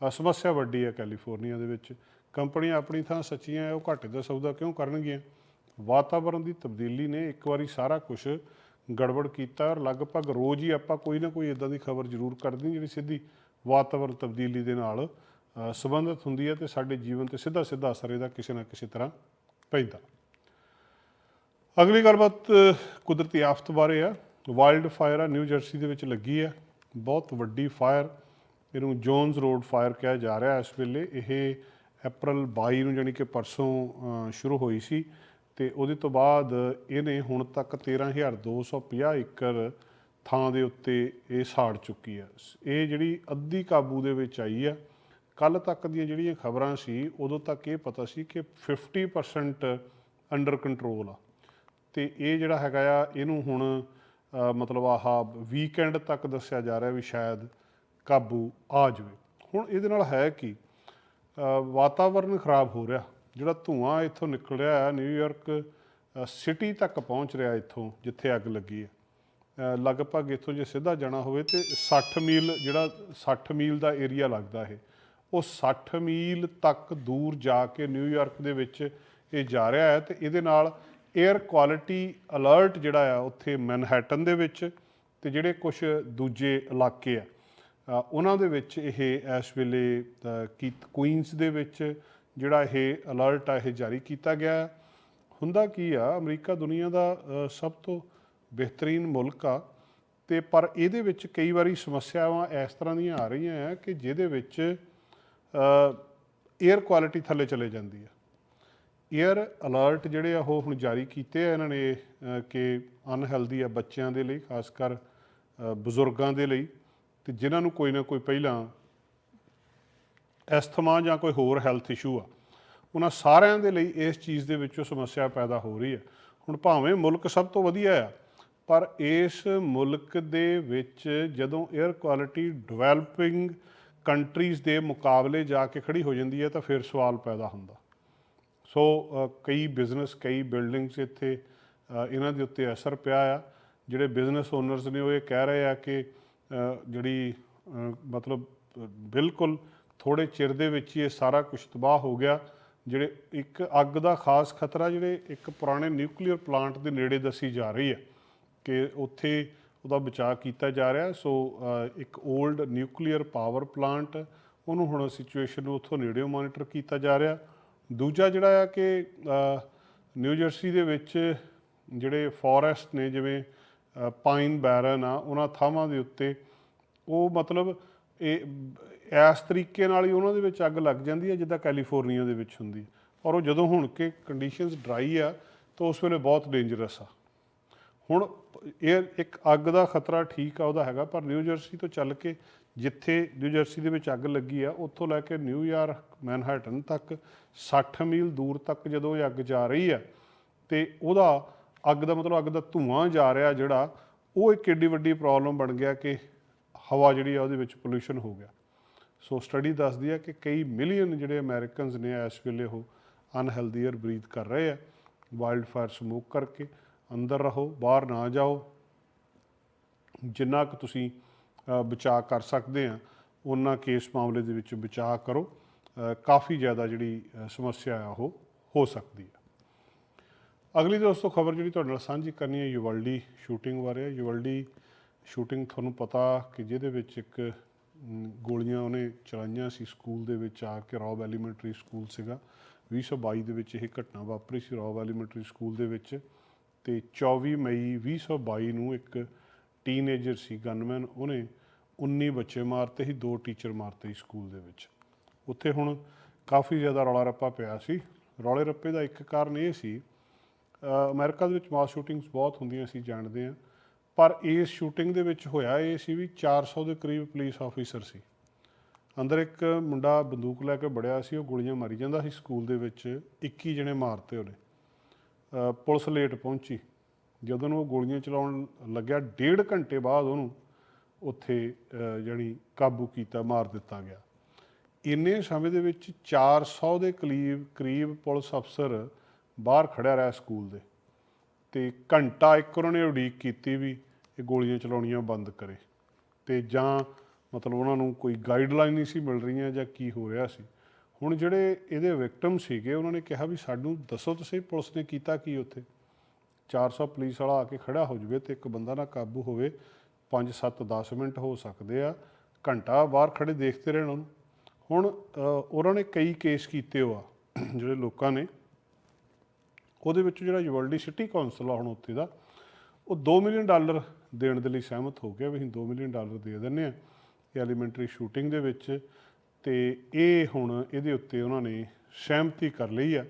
ਅ, ਸਮੱਸਿਆ ਵੱਡੀ ਹੈ ਕੈਲੀਫੋਰਨੀਆ ਦੇ ਵਿੱਚ। ਕੰਪਨੀਆਂ ਆਪਣੀ ਥਾਂ ਸੱਚੀਆਂ ਹੈ ਉਹ ਘਾਟੇ ਦਾ ਸੌਦਾ ਕਿਉਂ ਕਰਨਗੀਆਂ? ਵਾਤਾਵਰਣ ਦੀ ਤਬਦੀਲੀ ਨੇ ਇੱਕ ਵਾਰੀ ਸਾਰਾ ਕੁਝ ਗੜਬੜ ਕੀਤਾ ਔਰ ਲਗਭਗ ਰੋਜ਼ ਹੀ ਆਪਾਂ ਕੋਈ ਨਾ ਕੋਈ ਇਦਾਂ ਦੀ ਖਬਰ ਜ਼ਰੂਰ ਕਰਦੇ ਜਿਹੜੀ ਸਿੱਧੀ ਵਾਤਾਵਰਣ ਤਬਦੀਲੀ ਦੇ ਨਾਲ ਸੰਬੰਧਿਤ ਹੁੰਦੀ ਹੈ ਤੇ ਸਾਡੇ ਜੀਵਨ ਤੇ ਸਿੱਧਾ ਸਿੱਧਾ ਅਸਰ ਇਹਦਾ ਕਿਸੇ ਨਾ ਕਿਸੇ ਤਰ੍ਹਾਂ ਪੈਂਦਾ। ਅਗਲੀ ਗੱਲਬਾਤ ਕੁਦਰਤੀ ਆਫਤ ਬਾਰੇ ਆ। ਵਾਈਲਡ ਫਾਇਰ ਆ ਨਿਊ ਜਰਸੀ ਦੇ ਵਿੱਚ ਲੱਗੀ ਆ। ਬਹੁਤ ਵੱਡੀ ਫਾਇਰ ਇਹਨੂੰ ਜੋਨਸ ਰੋਡ ਫਾਇਰ ਕਿਹਾ ਜਾ ਰਿਹਾ ਇਸ ਵੇਲੇ। ਇਹ ਅਪ੍ਰੈਲ 22 ਨੂੰ ਜਾਣੀ ਕਿ ਪਰਸੋਂ ਅ, ਸ਼ੁਰੂ ਹੋਈ ਸੀ। ਤੇ ਉਹਦੇ ਤੋਂ ਬਾਅਦ ਇਹਨੇ ਹੁਣ ਤੱਕ 13250 ਏਕੜ ਥਾਂ ਦੇ ਉੱਤੇ ਇਹ ਸਾੜ ਚੁੱਕੀ ਆ ਇਹ ਜਿਹੜੀ ਅੱਧੀ ਕਾਬੂ ਦੇ ਵਿੱਚ ਆਈ ਆ ਕੱਲ ਤੱਕ ਦੀਆਂ ਜਿਹੜੀਆਂ ਖਬਰਾਂ ਸੀ ਉਦੋਂ ਤੱਕ ਇਹ ਪਤਾ ਸੀ ਕਿ 50% ਅੰਡਰ ਕੰਟਰੋਲ ਆ। ਤੇ ਇਹ ਜਿਹੜਾ ਹੈਗਾ ਆ ਇਹਨੂੰ ਹੁਣ ਮਤਲਬ ਆਹ ਵੀਕਐਂਡ ਤੱਕ ਦੱਸਿਆ ਜਾ ਰਿਹਾ ਵੀ ਸ਼ਾਇਦ ਕਾਬੂ ਆ ਜਾਵੇ। ਹੁਣ ਇਹਦੇ ਨਾਲ ਹੈ ਕਿ? ਅ, ਵਾਤਾਵਰਨ ਖਰਾਬ ਹੋ ਰਿਹਾ। ਜਿਹੜਾ ਧੂਆਂ ਇੱਥੋਂ ਨਿਕਲ ਰਿਹਾ ਹੈ ਨਿਊਯਾਰਕ ਸਿਟੀ ਤੱਕ ਪਹੁੰਚ ਰਿਹਾ ਇੱਥੋਂ, ਜਿੱਥੇ ਅੱਗ ਲੱਗੀ ਹੈ। ਲਗਭਗ ਇੱਥੋਂ ਜੇ ਸਿੱਧਾ ਜਾਣਾ ਹੋਵੇ ਤੇ 60 ਮੀਲ, ਜਿਹੜਾ 60 ਮੀਲ ਦਾ ਏਰੀਆ ਲੱਗਦਾ ਇਹ ਉਹ 60 ਮੀਲ ਤੱਕ ਦੂਰ ਜਾ ਕੇ ਨਿਊਯਾਰਕ ਦੇ ਵਿੱਚ ਇਹ ਜਾ ਰਿਹਾ ਹੈ ਤੇ ਇਹਦੇ ਨਾਲ 에ਅਰ ਕੁਆਲਿਟੀ ਅਲਰਟ ਜਿਹੜਾ ਆ ਉੱਥੇ ਮੈਨਹੈਟਨ ਦੇ ਵਿੱਚ ਤੇ ਜਿਹੜੇ ਕੁਝ ਦੂਜੇ ਇਲਾਕੇ ਆ ਉਹਨਾਂ ਦੇ ਵਿੱਚ ਇਹ ਇਸ ਵੇਲੇ ਕੀਤ ਕੁਈਨਸ ਦੇ ਵਿੱਚ ਜਿਹੜਾ ਇਹ ਅਲਰਟ ਆ, ਇਹ ਜਾਰੀ ਕੀਤਾ ਗਿਆ ਹੈ। ਹੁੰਦਾ ਕੀ ਆ, ਅਮਰੀਕਾ ਦੁਨੀਆ ਦਾ ਸਭ ਤੋਂ ਬਿਹਤਰੀਨ ਮੁਲਕ ਆ। ਤੇ ਪਰ ਇਹਦੇ ਵਿੱਚ ਕਈ ਵਾਰੀ ਸਮੱਸਿਆਵਾਂ ਇਸ ਤਰ੍ਹਾਂ ਦੀਆਂ ਆ ਰਹੀਆਂ ਆ ਕਿ ਜਿਹਦੇ ਵਿੱਚ 에ਅਰ ਕੁਆਲਿਟੀ ਥੱਲੇ ਚਲੇ ਜਾਂਦੀ ਆ। 에ਅਰ ਅਲਰਟ ਜਿਹੜੇ ਆ, ਉਹ ਹੁਣ ਜਾਰੀ ਕੀਤੇ ਆ ਇਹਨਾਂ ਨੇ ਕਿ ਅਨਹੈਲਦੀ ਆ ਬੱਚਿਆਂ ਦੇ ਲਈ, ਖਾਸ ਕਰ ਬਜ਼ੁਰਗਾਂ ਦੇ ਲਈ। ਤੇ ਜਿਨ੍ਹਾਂ ਨੂੰ ਕੋਈ ਨਾ ਕੋਈ ਪਹਿਲਾਂ ਐਸਥਮਾ ਜਾਂ ਕੋਈ ਹੋਰ ਹੈਲਥ ਇਸ਼ੂ ਆ, ਉਹਨਾਂ ਸਾਰਿਆਂ ਦੇ ਲਈ ਇਸ ਚੀਜ਼ ਦੇ ਵਿੱਚੋਂ ਸਮੱਸਿਆ ਪੈਦਾ ਹੋ ਰਹੀ ਹੈ ਹੁਣ ਭਾਵੇਂ ਮੁਲਕ ਸਭ ਤੋਂ ਵਧੀਆ ਆ, ਪਰ ਇਸ ਮੁਲਕ ਦੇ ਵਿੱਚ ਜਦੋਂ 에ਅਰ ਕੁਆਲਿਟੀ ਡਿਵੈਲਪਿੰਗ ਕੰਟਰੀਜ਼ ਦੇ ਮੁਕਾਬਲੇ ਜਾ ਕੇ ਖੜੀ ਹੋ ਜਾਂਦੀ ਹੈ ਤਾਂ ਫਿਰ ਸਵਾਲ ਪੈਦਾ ਹੁੰਦਾ। ਸੋ ਕਈ ਬਿਜ਼ਨਸ ਕਈ ਬਿਲਡਿੰਗਸ ਇੱਥੇ ਇਹਨਾਂ ਦੇ ਉੱਤੇ ਅਸਰ ਪਿਆ ਆ। ਜਿਹੜੇ ਬਿਜ਼ਨਸ ਓਨਰਸ ਨੇ ਉਹ ਇਹ ਕਹਿ ਰਹੇ ਆ ਕਿ ਜਿਹੜੀ ਮਤਲਬ ਬਿਲਕੁਲ ਥੋੜੇ ਚਿਰ ਦੇ ਵਿੱਚ ਹੀ ਇਹ ਸਾਰਾ ਕੁਝ ਤਬਾਹ ਹੋ ਗਿਆ। ਜਿਹੜੇ ਇੱਕ ਅੱਗ ਦਾ ਖਾਸ ਖਤਰਾ ਜਿਹੜੇ ਇੱਕ ਪੁਰਾਣੇ ਨਿਊਕਲੀਅਰ ਪਲਾਂਟ ਦੇ ਨੇੜੇ ਦੱਸੀ ਜਾ ਰਹੀ ਹੈ ਕਿ ਉੱਥੇ ਉਹਦਾ ਬਚਾਅ ਕੀਤਾ ਜਾ ਰਿਹਾ। ਸੋ ਇੱਕ 올ਡ ਨਿਊਕਲੀਅਰ ਪਾਵਰ ਪਲਾਂਟ ਉਹਨੂੰ ਹੁਣ ਸਿਚੁਏਸ਼ਨ ਨੂੰ ਉੱਥੋਂ ਨੇੜਿਓਂ ਮੋਨੀਟਰ ਕੀਤਾ ਜਾ ਰਿਹਾ। ਦੂਜਾ ਜਿਹੜਾ ਆ ਕਿ ਅ, ਨਿਊ ਜਰਸੀ ਦੇ ਵਿੱਚ ਜਿਹੜੇ ਫੋਰੈਸਟ ਨੇ ਜਿਵੇਂ ਪਾਈਨ ਬੈਰਨ ਆ ਉਹਨਾਂ ਥਾਵਾਂ ਦੇ ਉੱਤੇ ਉਹ ਮਤਲਬ ਇਹ ਇਸ ਤਰੀਕੇ ਨਾਲ ਹੀ ਉਹਨਾਂ ਦੇ ਵਿੱਚ ਅੱਗ ਲੱਗ ਜਾਂਦੀ ਹੈ, ਜਿੱਦਾਂ ਕੈਲੀਫੋਰਨੀਆ ਦੇ ਵਿੱਚ ਹੁੰਦੀ ਔਰ ਉਹ ਜਦੋਂ ਹੁਣ ਕਿ ਕੰਡੀਸ਼ਨਸ ਡਰਾਈ ਆ, ਤਾਂ ਉਸ ਵੇਲੇ ਬਹੁਤ ਡੇਂਜਰਸ ਆ। ਹੁਣ ਇਹ ਇੱਕ ਅੱਗ ਦਾ ਖਤਰਾ ਠੀਕ ਆ, ਉਹਦਾ ਹੈਗਾ, ਪਰ ਨਿਊ ਜਰਸੀ ਤੋਂ ਚੱਲ ਕੇ ਜਿੱਥੇ ਨਿਊ ਜਰਸੀ ਦੇ ਵਿੱਚ ਅੱਗ ਲੱਗੀ ਆ, ਉੱਥੋਂ ਲੈ ਕੇ ਨਿਊਯਾਰਕ ਮੈਨਹਟਨ ਤੱਕ 60 ਮੀਲ ਦੂਰ ਤੱਕ ਜਦੋਂ ਇਹ ਅੱਗ ਜਾ ਰਹੀ ਆ, ਤੇ ਉਹਦਾ ਅੱਗ ਦਾ ਮਤਲਬ ਅੱਗ ਦਾ ਧੂਆਂ ਜਾ ਰਿਹਾ ਜਿਹੜਾ, ਉਹ ਇੱਕ ਏਡੀ ਵੱਡੀ ਪ੍ਰੋਬਲਮ ਬਣ ਗਿਆ ਕਿ ਹਵਾ ਜਿਹੜੀ ਆ ਉਹਦੇ ਵਿੱਚ ਪੋਲੂਸ਼ਨ ਹੋ ਗਿਆ। ਸੋ ਸਟੱਡੀ ਦੱਸਦੀ ਹੈ ਕਿ ਕਈ ਮਿਲੀਅਨ ਜਿਹੜੇ ਅਮਰੀਕਨਸ ਨੇ ਇਸ ਵੇਲੇ ਉਹ ਅਨਹੈਲਦੀ 에ਅਰ ਬਰੀਥ ਕਰ ਰਹੇ ਆ। ਵਾਈਲਡ ਫਾਇਰ ਸਮੋਕ ਕਰਕੇ ਅੰਦਰ ਰਹੋ, ਬਾਹਰ ਨਾ ਜਾਓ। ਜਿੰਨਾ ਕੁ ਤੁਸੀਂ ਬਚਾਅ ਕਰ ਸਕਦੇ ਆ, ਉਹਨਾਂ ਕੇਸ ਮਾਮਲੇ ਦੇ ਵਿੱਚ ਬਚਾਅ ਕਰੋ। ਕਾਫੀ ਜ਼ਿਆਦਾ ਜਿਹੜੀ ਸਮੱਸਿਆ ਆ, ਉਹ ਹੋ ਸਕਦੀ ਹੈ ਅਗਲੀ ਦੋਸਤੋ, ਖਬਰ ਜਿਹੜੀ ਤੁਹਾਡੇ ਨਾਲ ਸਾਂਝੀ ਕਰਨੀ ਹੈ ਯੂਵਲਡੀ ਸ਼ੂਟਿੰਗ ਬਾਰੇ। ਹੈ ਯੂਵਲਡੀ ਸ਼ੂਟਿੰਗ ਤੁਹਾਨੂੰ ਪਤਾ ਕਿ ਜਿਹਦੇ ਵਿੱਚ ਇੱਕ ਗੋਲੀਆਂ ਉਹਨੇ ਚਲਾਈਆਂ ਸੀ ਸਕੂਲ ਦੇ ਵਿੱਚ ਆ ਕੇ ਰੌਬ ਐਲੀਮੈਂਟਰੀ ਸਕੂਲ ਸੀਗਾ। 2022 ਦੇ ਵਿੱਚ ਇਹ ਘਟਨਾ ਵਾਪਰੀ ਸੀ ਰੌਬ ਐਲੀਮੈਂਟਰੀ ਸਕੂਲ ਦੇ ਵਿੱਚ ਤੇ 24 ਮਈ 2022 ਨੂੰ ਇੱਕ ਟੀਨੇਜਰ ਸੀ ਗਨਮੈਨ ਉਹਨੇ 19 ਬੱਚੇ ਮਾਰਤੇ ਸੀ ਦੋ ਟੀਚਰ ਮਾਰਤੇ ਸੀ ਸਕੂਲ ਦੇ ਵਿੱਚ। ਉੱਥੇ ਹੁਣ ਕਾਫੀ ਜ਼ਿਆਦਾ ਰੌਲਾ ਰੱਪਾ ਪਿਆ ਸੀ। ਰੌਲੇ ਰੱਪੇ ਦਾ ਇੱਕ ਕਾਰਨ ਇਹ ਸੀ ਅ, ਅਮਰੀਕਾ ਦੇ ਵਿੱਚ ਮਾਸ ਸ਼ੂਟਿੰਗਸ ਬਹੁਤ ਹੁੰਦੀਆਂ ਸੀ ਜਾਣਦੇ ਆ। ਪਰ ਇਸ ਸ਼ੂਟਿੰਗ ਦੇ ਵਿੱਚ ਹੋਇਆ ਇਹ ਸੀ ਵੀ 400 ਦੇ ਕਰੀਬ ਪੁਲਿਸ ਆਫੀਸਰ ਸੀ। ਅੰਦਰ ਇੱਕ ਮੁੰਡਾ ਬੰਦੂਕ ਲੈ ਕੇ ਬੜਿਆ ਸੀ ਉਹ ਗੋਲੀਆਂ ਮਾਰੀ ਜਾਂਦਾ ਸੀ ਸਕੂਲ ਦੇ ਵਿੱਚ 21 ਜਣੇ ਮਾਰਤੇ ਉਹਨੇ। ਪੁਲਿਸ ਲੇਟ ਪਹੁੰਚੀ। ਜਦੋਂ ਉਹ ਗੋਲੀਆਂ ਚਲਾਉਣ ਲੱਗਿਆ ਡੇਢ ਘੰਟੇ ਬਾਅਦ ਉਹਨੂੰ ਉੱਥੇ ਅ, ਜਾਣੀ ਕਾਬੂ ਕੀਤਾ ਮਾਰ ਦਿੱਤਾ ਗਿਆ। ਇੰਨੇ ਸਮੇਂ ਦੇ ਵਿੱਚ 400 ਦੇ ਕਰੀਬ ਕਰੀਬ ਪੁਲਿਸ ਅਫਸਰ ਬਾਹਰ ਖੜਿਆ ਰਿਹਾ ਸਕੂਲ ਦੇ। ਤੇ ਘੰਟਾ ਇੱਕ ਉਹਨਾਂ ਨੇ ਉਡੀਕ ਕੀਤੀ ਵੀ ਇਹ ਗੋਲੀਆਂ ਚਲਾਉਣੀਆਂ ਬੰਦ ਕਰੇ। ਤੇ ਜਾਂ ਮਤਲਬ ਉਹਨਾਂ ਨੂੰ ਕੋਈ ਗਾਈਡਲਾਈਨ ਨਹੀਂ ਸੀ ਮਿਲ ਰਹੀਆਂ ਜਾਂ ਕੀ ਹੋ ਰਿਹਾ ਸੀ। ਹੁਣ ਜਿਹੜੇ ਇਹਦੇ ਵਿਕਟਮ ਸੀਗੇ, ਉਹਨਾਂ ਨੇ ਕਿਹਾ ਵੀ ਸਾਨੂੰ ਦੱਸੋ ਤੁਸੀਂ, ਪੁਲਿਸ ਨੇ ਕੀਤਾ ਕੀ ਉੱਥੇ? 400 ਪੁਲਿਸ ਵਾਲਾ ਆ ਕੇ ਖੜਾ ਹੋ ਜਵੇ ਤੇ ਇੱਕ ਬੰਦਾ ਨਾ ਕਾਬੂ ਹੋਵੇ 5 7 10 ਮਿੰਟ ਹੋ ਸਕਦੇ ਆ, ਘੰਟਾ ਬਾਹਰ ਖੜੇ ਦੇਖਦੇ ਰਹਿਣ ਉਹਨੂੰ। ਹੁਣ ਉਹਨਾਂ ਨੇ ਕਈ ਕੇਸ ਕੀਤੇ ਹੋ ਆ, ਜਿਹੜੇ ਲੋਕਾਂ ਨੇ ਉਹਦੇ ਵਿੱਚ ਜਿਹੜਾ ਯੂਵਲਡੀ ਸਿਟੀ ਕੌਂਸਲ ਆ ਹੁਣ ਉੱਥੇ ਦਾ, ਉਹ 2 ਮਿਲੀਅਨ ਡਾਲਰ ਦੇਣ ਦੇ ਲਈ ਸਹਿਮਤ ਹੋ ਗਿਆ ਵੀ ਅਸੀਂ 2 ਮਿਲੀਅਨ ਡਾਲਰ ਦੇ ਦਿੰਨੇ ਆ ਇਹ ਐਲੀਮੈਂਟਰੀ ਸ਼ੂਟਿੰਗ ਦੇ ਵਿੱਚ ਤੇ ਇਹ ਹੁਣ ਇਹਦੇ ਉੱਤੇ ਉਹਨਾਂ ਨੇ ਸਹਿਮਤੀ ਕਰ ਲਈ ਆ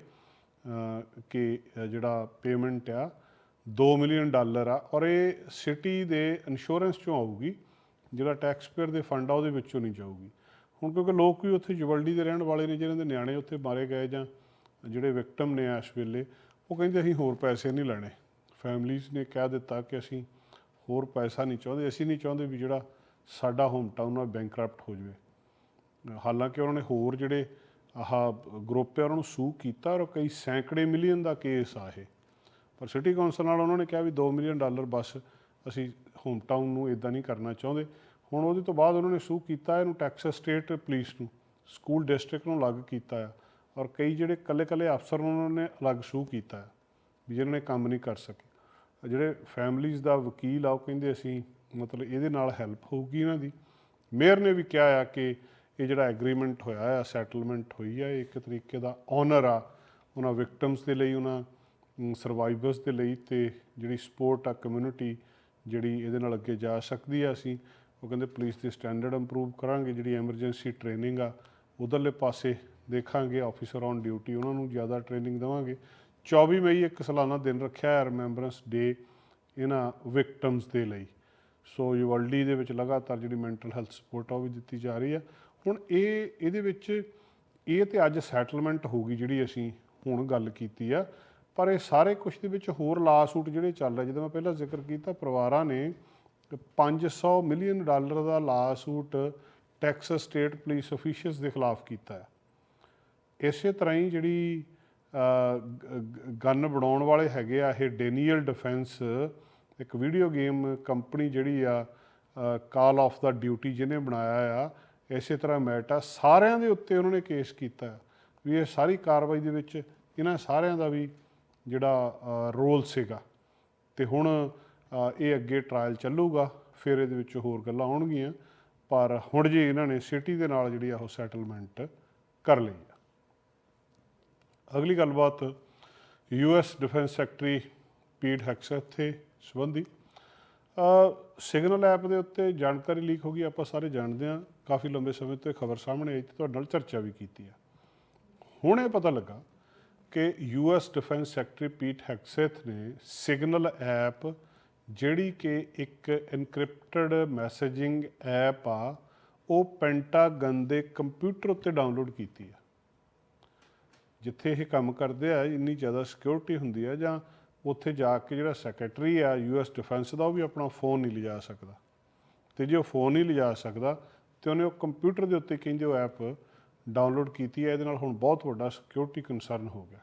ਕਿ ਜਿਹੜਾ ਪੇਮੈਂਟ ਆ 2 ਮਿਲੀਅਨ ਡਾਲਰ ਆ ਔਰ ਇਹ ਸਿਟੀ ਦੇ ਇੰਸ਼ੋਰੈਂਸ ਚੋਂ ਆਊਗੀ, ਜਿਹੜਾ ਟੈਕਸ ਪੇਅਰ ਦੇ ਫੰਡ ਆ ਉਹਦੇ ਵਿੱਚੋਂ ਨਹੀਂ ਜਾਊਗੀ। ਹੁਣ ਕਿਉਂਕਿ ਲੋਕ ਵੀ ਉੱਥੇ ਜਵਲਡੀ ਦੇ ਰਹਿਣ ਵਾਲੇ ਨੇ, ਜਿਹਨਾਂ ਦੇ ਨਿਆਣੇ ਉੱਥੇ ਮਾਰੇ ਗਏ ਜਾਂ ਜਿਹੜੇ ਵਿਕਟਮ ਨੇ ਇਸ ਵੇਲੇ ਉਹ ਕਹਿੰਦੇ ਅਸੀਂ ਹੋਰ ਪੈਸੇ ਨਹੀਂ ਲੈਣੇ। ਫੈਮਲੀਜ਼ ਨੇ ਕਹਿ ਦਿੱਤਾ ਕਿ ਅਸੀਂ ਹੋਰ ਪੈਸਾ ਨਹੀਂ ਚਾਹੁੰਦੇ। ਅਸੀਂ ਨਹੀਂ ਚਾਹੁੰਦੇ ਵੀ ਜਿਹੜਾ ਸਾਡਾ ਹੋਮ ਟਾਊਨ ਆ ਬੈਂਕਰਪਟ ਹੋ ਜਾਵੇ। ਹਾਲਾਂਕਿ ਉਹਨਾਂ ਨੇ ਹੋਰ ਜਿਹੜੇ ਆਹ ਗਰੁੱਪ ਆ ਉਹਨਾਂ ਨੂੰ ਸੂ ਕੀਤਾ ਔਰ ਕਈ ਸੈਂਕੜੇ ਮਿਲੀਅਨ ਦਾ ਕੇਸ ਆ ਇਹ। ਪਰ ਸਿਟੀ ਕੌਂਸਲ ਨਾਲ ਉਹਨਾਂ ਨੇ ਕਿਹਾ ਵੀ 2 ਮਿਲੀਅਨ ਡਾਲਰ ਬਸ ਅਸੀਂ ਹੋਮ ਟਾਊਨ ਨੂੰ ਇਦਾਂ ਨਹੀਂ ਕਰਨਾ ਚਾਹੁੰਦੇ। ਹੁਣ ਉਹਦੇ ਤੋਂ ਬਾਅਦ ਉਹਨਾਂ ਨੇ ਸੂ ਕੀਤਾ, ਇਹਨੂੰ ਟੈਕਸਸ ਸਟੇਟ ਪੁਲਿਸ ਨੂੰ ਸਕੂਲ ਡਿਸਟ੍ਰਿਕਟ ਨੂੰ ਅਲੱਗ ਕੀਤਾ ਆ। ਔਰ ਕਈ ਜਿਹੜੇ ਕੱਲੇ-ਕੱਲੇ ਅਫਸਰ ਉਹਨਾਂ ਨੇ ਅਲੱਗ ਸੂ ਕੀਤਾ ਹੈ, ਵੀ ਜਿਹਨਾਂ ਨੇ ਕੰਮ ਨਹੀਂ ਕਰ ਸਕੇ। ਜਿਹੜੇ ਫੈਮਲੀਜ਼ ਦਾ ਵਕੀਲ ਆ, ਉਹ ਕਹਿੰਦੇ ਅਸੀਂ ਮਤਲਬ ਇਹਦੇ ਨਾਲ ਹੈਲਪ ਹੋਊਗੀ ਇਹਨਾਂ ਦੀ। ਮੇਅਰ ਨੇ ਵੀ ਕਿਹਾ ਆ ਕਿ ਇਹ ਜਿਹੜਾ ਐਗਰੀਮੈਂਟ ਹੋਇਆ ਆ ਸੈਟਲਮੈਂਟ ਹੋਈ ਆ ਇੱਕ ਤਰੀਕੇ ਦਾ ਆਨਰ ਆ ਉਹਨਾਂ ਵਿਕਟਮਸ ਦੇ ਲਈ, ਉਹਨਾਂ ਸਰਵਾਈਵਰਸ ਦੇ ਲਈ ਤੇ ਜਿਹੜੀ ਸਪੋਰਟ ਆ ਕਮਿਊਨਿਟੀ ਜਿਹੜੀ ਇਹਦੇ ਨਾਲ ਅੱਗੇ ਜਾ ਸਕਦੀ ਆ ਅਸੀਂ। ਉਹ ਕਹਿੰਦੇ ਪੁਲਿਸ ਦੇ ਸਟੈਂਡਰਡ ਇੰਪਰੂਵ ਕਰਾਂਗੇ, ਜਿਹੜੀ ਐਮਰਜੈਂਸੀ ਟ੍ਰੇਨਿੰਗ ਆ, ਉਧਰਲੇ ਪਾਸੇ ਦੇਖਾਂਗੇ ਆਫੀਸਰ ਔਨ ਡਿਊਟੀ ਉਹਨਾਂ ਨੂੰ ਜ਼ਿਆਦਾ ਟ੍ਰੇਨਿੰਗ ਦੇਵਾਂਗੇ। 24 ਮਈ ਇੱਕ ਸਾਲਾਨਾ ਦਿਨ ਰੱਖਿਆ ਹੈ ਰਿਮੈਂਬਰੈਂਸ ਡੇ ਇਹਨਾਂ ਵਿਕਟਮਸ ਦੇ ਲਈ। ਸੋ ਯੂਵਲਡੀ ਦੇ ਵਿੱਚ ਲਗਾਤਾਰ ਜਿਹੜੀ ਮੈਂਟਲ ਹੈਲਥ ਸਪੋਰਟ ਆ ਉਹ ਵੀ ਦਿੱਤੀ ਜਾ ਰਹੀ ਆ। ਹੁਣ ਇਹ, ਇਹਦੇ ਵਿੱਚ ਇਹ ਤੇ ਅੱਜ ਸੈਟਲਮੈਂਟ ਹੋ ਗਈ ਜਿਹੜੀ ਅਸੀਂ ਹੁਣ ਗੱਲ ਕੀਤੀ ਆ, ਪਰ ਇਹ ਸਾਰੇ ਕੁਝ ਦੇ ਵਿੱਚ ਹੋਰ ਲਾਸੂਟ ਜਿਹੜੇ ਚੱਲ ਰਹੇ, ਜਿੱਦਾਂ ਮੈਂ ਪਹਿਲਾਂ ਜ਼ਿਕਰ ਕੀਤਾ, ਪਰਿਵਾਰਾਂ ਨੇ 500 ਮਿਲੀਅਨ ਡਾਲਰ ਦਾ lawsuit Texas state police officials ਦੇ ਖਿਲਾਫ ਕੀਤਾ ਹੈ। ਇਸੇ ਤਰ੍ਹਾਂ ਹੀ ਜਿਹੜੀ ਗਨ ਬਣਾਉਣ ਵਾਲੇ ਹੈਗੇ ਆ ਇਹ ਡੈਨੀਅਲ ਡਿਫੈਂਸ ਇੱਕ ਵੀਡੀਓ ਗੇਮ ਕੰਪਨੀ ਜਿਹੜੀ ਆ ਕਾਲ ਆਫ ਦਾ ਡਿਊਟੀ ਜਿਹਨੇ ਬਣਾਇਆ ਆ, ਇਸੇ ਤਰ੍ਹਾਂ ਮੈਟਾ ਸਾਰਿਆਂ ਦੇ ਉੱਤੇ ਉਹਨਾਂ ਨੇ ਕੇਸ ਕੀਤਾ ਹੈ ਵੀ ਇਹ ਸਾਰੀ ਕਾਰਵਾਈ ਦੇ ਵਿੱਚ ਇਹਨਾਂ ਸਾਰਿਆਂ ਦਾ ਵੀ ਜਿਹੜਾ ਰੋਲ ਸੀਗਾ। ਤੇ ਹੁਣ ਇਹ ਅੱਗੇ ਟ੍ਰਾਇਲ ਚੱਲੂਗਾ, ਫਿਰ ਇਹਦੇ ਵਿੱਚ ਹੋਰ ਗੱਲਾਂ ਆਉਣਗੀਆਂ ਪਰ ਹੁਣ ਜੀ ਇਹਨਾਂ ਨੇ ਸਿਟੀ ਦੇ ਨਾਲ ਜਿਹੜੀ ਆ ਉਹ ਸੈਟਲਮੈਂਟ ਕਰ ਲਈ ਆ। ਅਗਲੀ ਗੱਲਬਾਤ US defense secretary Pete Hegseth ਦੇ ਸੰਬੰਧੀ। ਸਿਗਨਲ ਐਪ ਦੇ ਉੱਤੇ ਜਾਣਕਾਰੀ ਲੀਕ ਹੋ ਗਈ, ਆਪਾਂ ਸਾਰੇ ਜਾਣਦੇ ਹਾਂ। ਕਾਫੀ ਲੰਬੇ ਸਮੇਂ ਤੋਂ ਇਹ ਖਬਰ ਸਾਹਮਣੇ ਆਈ ਤੇ ਤੁਹਾਡੇ ਨਾਲ ਚਰਚਾ ਵੀ ਕੀਤੀ ਆ ਹੁਣ ਇਹ ਪਤਾ ਲੱਗਾ ਕਿ US defense secretary Pete Hegseth ਨੇ ਸਿਗਨਲ ਐਪ ਜਿਹੜੀ ਕਿ ਇੱਕ ਇਨਕ੍ਰਿਪਟਡ ਮੈਸੇਜਿੰਗ ਐਪ ਆ, ਉਹ ਪੈਂਟਾਗਨ ਦੇ ਕੰਪਿਊਟਰ ਉੱਤੇ ਡਾਊਨਲੋਡ ਕੀਤੀ ਆ। ਜਿੱਥੇ ਇਹ ਕੰਮ ਕਰਦੇ ਆ, ਇੰਨੀ ਜ਼ਿਆਦਾ ਸਿਕਿਉਰਿਟੀ ਹੁੰਦੀ ਆ ਜਾਂ ਉੱਥੇ ਜਾ ਕੇ ਜਿਹੜਾ ਸੈਕਟਰੀ ਆ ਯੂਐਸ ਡਿਫੈਂਸ ਦਾ, ਉਹ ਵੀ ਆਪਣਾ ਫੋਨ ਨਹੀਂ ਲਿਜਾ ਸਕਦਾ। ਤੇ ਜੇ ਉਹ ਫੋਨ ਨਹੀਂ ਲਿਜਾ ਸਕਦਾ, ਤੇ ਉਹਨੇ ਉਹ ਕੰਪਿਊਟਰ ਦੇ ਉੱਤੇ ਕਹਿੰਦੇ ਉਹ ਐਪ ਡਾਊਨਲੋਡ ਕੀਤੀ ਹੈ ਇਹਦੇ ਨਾਲ ਹੁਣ ਬਹੁਤ ਵੱਡਾ ਸਿਕਿਉਰਿਟੀ ਕਨਸਰਨ ਹੋ ਗਿਆ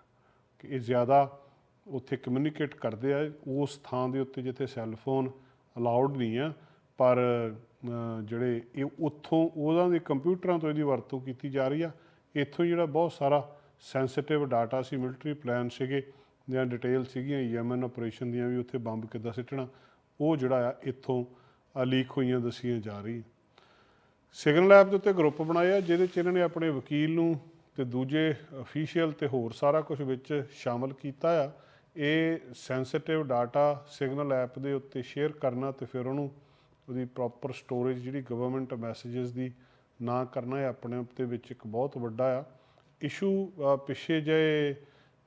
ਕਿ ਇਹ ਜ਼ਿਆਦਾ ਉੱਥੇ ਕਮਿਊਨੀਕੇਟ ਕਰਦੇ ਆ, ਉਸ ਥਾਂ ਦੇ ਉੱਤੇ ਜਿੱਥੇ ਸੈੱਲ ਫੋਨ ਅਲਾਉਡ ਨਹੀਂ ਆ, ਪਰ ਜਿਹੜੇ ਇਹ ਉੱਥੋਂ ਉਹਨਾਂ ਦੇ ਕੰਪਿਊਟਰਾਂ ਤੋਂ ਇਹਦੀ ਵਰਤੋਂ ਕੀਤੀ ਜਾ ਰਹੀ ਆ। ਇੱਥੋਂ ਜਿਹੜਾ ਬਹੁਤ ਸਾਰਾ ਸੈਂਸਿਟਿਵ ਡਾਟਾ ਸੀ, ਮਿਲਟਰੀ ਪਲਾਨ ਸੀਗੇ, ਜਾਂ ਡਿਟੇਲ ਸੀਗੀਆਂ, ਯਮਨ ਆਪਰੇਸ਼ਨ ਦੀਆਂ ਵੀ ਉੱਥੇ ਬੰਬ ਕਿੱਦਾਂ ਸਿੱਟਣਾ, ਉਹ ਜਿਹੜਾ ਆ ਇੱਥੋਂ ਲੀਕ ਹੋਈਆਂ ਦੱਸੀਆਂ ਜਾ ਰਹੀ ਸਿਗਨਲ ਐਪ ਦੇ ਉੱਤੇ ਗਰੁੱਪ ਬਣਾਏ ਆ ਜਿਹਦੇ ਚ ਇਹਨਾਂ ਨੇ ਆਪਣੇ ਵਕੀਲ ਨੂੰ ਤੇ ਦੂਜੇ ਅਫੀਸ਼ੀਅਲ ਤੇ ਹੋਰ ਸਾਰਾ ਕੁਝ ਵਿੱਚ ਸ਼ਾਮਲ ਕੀਤਾ ਆ। ਇਹ ਸੈਂਸਿਟਿਵ ਡਾਟਾ ਸਿਗਨਲ ਐਪ ਦੇ ਉੱਤੇ ਸ਼ੇਅਰ ਕਰਨਾ ਤੇ ਫਿਰ ਉਹਨੂੰ ਉਹਦੀ ਪ੍ਰੋਪਰ ਸਟੋਰੇਜ ਜਿਹੜੀ ਗਵਰਨਮੈਂਟ ਮੈਸੇजेस ਦੀ ਨਾ ਕਰਨਾ, ਇਹ ਆਪਣੇ ਆਪ ਦੇ ਵਿੱਚ ਇੱਕ ਬਹੁਤ ਵੱਡਾ ਆ ਇਸ਼ੂ ਪਿੱਛੇ ਜੇ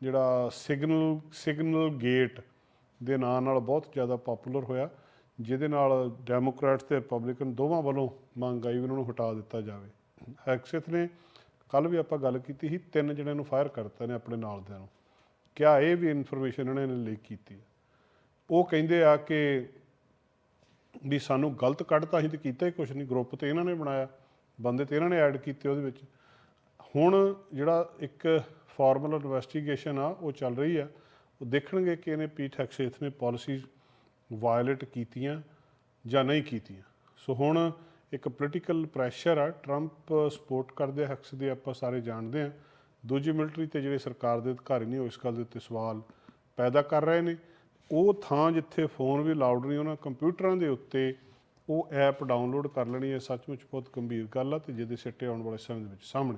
ਜਿਹੜਾ ਸਿਗਨਲ ਸਿਗਨਲ ਗੇਟ ਦੇ ਨਾਂ ਨਾਲ ਬਹੁਤ ਜ਼ਿਆਦਾ ਪਪੂਲਰ ਹੋਇਆ, ਜਿਹਦੇ ਨਾਲ ਡੈਮੋਕ੍ਰੈਟਸ ਤੇ ਰਿਪਬਲਿਕਨ ਦੋਵਾਂ ਵੱਲੋਂ ਮੰਗ ਆਈ ਵੀ ਉਹਨਾਂ ਨੂੰ ਹਟਾ ਦਿੱਤਾ ਜਾਵੇ। ਹੈਕਸੈਥ ਨੇ ਕੱਲ ਵੀ ਆਪਾਂ ਗੱਲ ਕੀਤੀ ਸੀ, ਤਿੰਨ ਜਣਿਆਂ ਨੂੰ ਫਾਇਰ ਕਰਤਾ ਨੇ ਆਪਣੇ ਨਾਲ ਦਿਆਂ ਨੂੰ। ਕਿਆ ਇਹ ਵੀ ਇਨਫੋਰਮੇਸ਼ਨ ਇਹਨਾਂ ਨੇ ਲੀਕ ਕੀਤੀ ਉਹ ਕਹਿੰਦੇ ਆ ਕਿ ਵੀ ਸਾਨੂੰ ਗਲਤ ਕੱਢਤਾ ਅਸੀਂ ਤੇ ਕੀਤਾ ਹੀ ਕੁਝ ਨਹੀਂ ਗਰੁੱਪ ਤੇ ਇਹਨਾਂ ਨੇ ਬਣਾਇਆ, ਬੰਦੇ ਤੇ ਇਹਨਾਂ ਨੇ ਐਡ ਕੀਤੇ ਉਹਦੇ ਵਿੱਚ। ਹੁਣ ਜਿਹੜਾ ਇੱਕ ਫਾਰਮਲ ਇਨਵੈਸਟੀਗੇਸ਼ਨ ਆ, ਉਹ ਚੱਲ ਰਹੀ ਆ। ਉਹ ਦੇਖਣਗੇ ਕਿ ਇਹਨੇ ਪੀਟ ਹੈਕਸੇਥ ਨੇ ਪਾਲਿਸੀਜ਼ ਵਾਇਲੇਟ ਕੀਤੀਆਂ ਜਾਂ ਨਹੀਂ ਕੀਤੀਆਂ। ਸੋ ਹੁਣ ਇੱਕ ਪੋਲੀਟੀਕਲ ਪ੍ਰੈਸ਼ਰ ਆ ਟਰੰਪ ਸਪੋਰਟ ਕਰਦੇ ਹੈਕਸ ਦੇ ਆਪਾਂ ਸਾਰੇ ਜਾਣਦੇ ਆ। ਦੂਜੀ ਮਿਲਟਰੀ ਤੇ ਜਿਹੜੇ ਸਰਕਾਰ ਦੇ ਅਧਿਕਾਰੀ ਨੇ, ਉਹ ਇਸ ਗੱਲ ਦੇ ਉੱਤੇ ਸਵਾਲ ਪੈਦਾ ਕਰ ਰਹੇ ਨੇ। ਉਹ ਥਾਂ ਜਿੱਥੇ ਫੋਨ ਵੀ ਲਾਊਡ ਨਹੀਂ, ਉਹਨਾਂ ਕੰਪਿਊਟਰਾਂ ਦੇ ਉੱਤੇ ਉਹ ਐਪ ਡਾਊਨਲੋਡ ਕਰ ਲੈਣੀ ਹੈ। ਸੱਚਮੁੱਚ ਬਹੁਤ ਗੰਭੀਰ ਗੱਲ ਆ ਤੇ ਜਿਹਦੇ ਸਿੱਟੇ ਆਉਣ ਵਾਲੇ ਸਮੇਂ ਦੇ ਵਿੱਚ ਸਾਹਮਣੇ।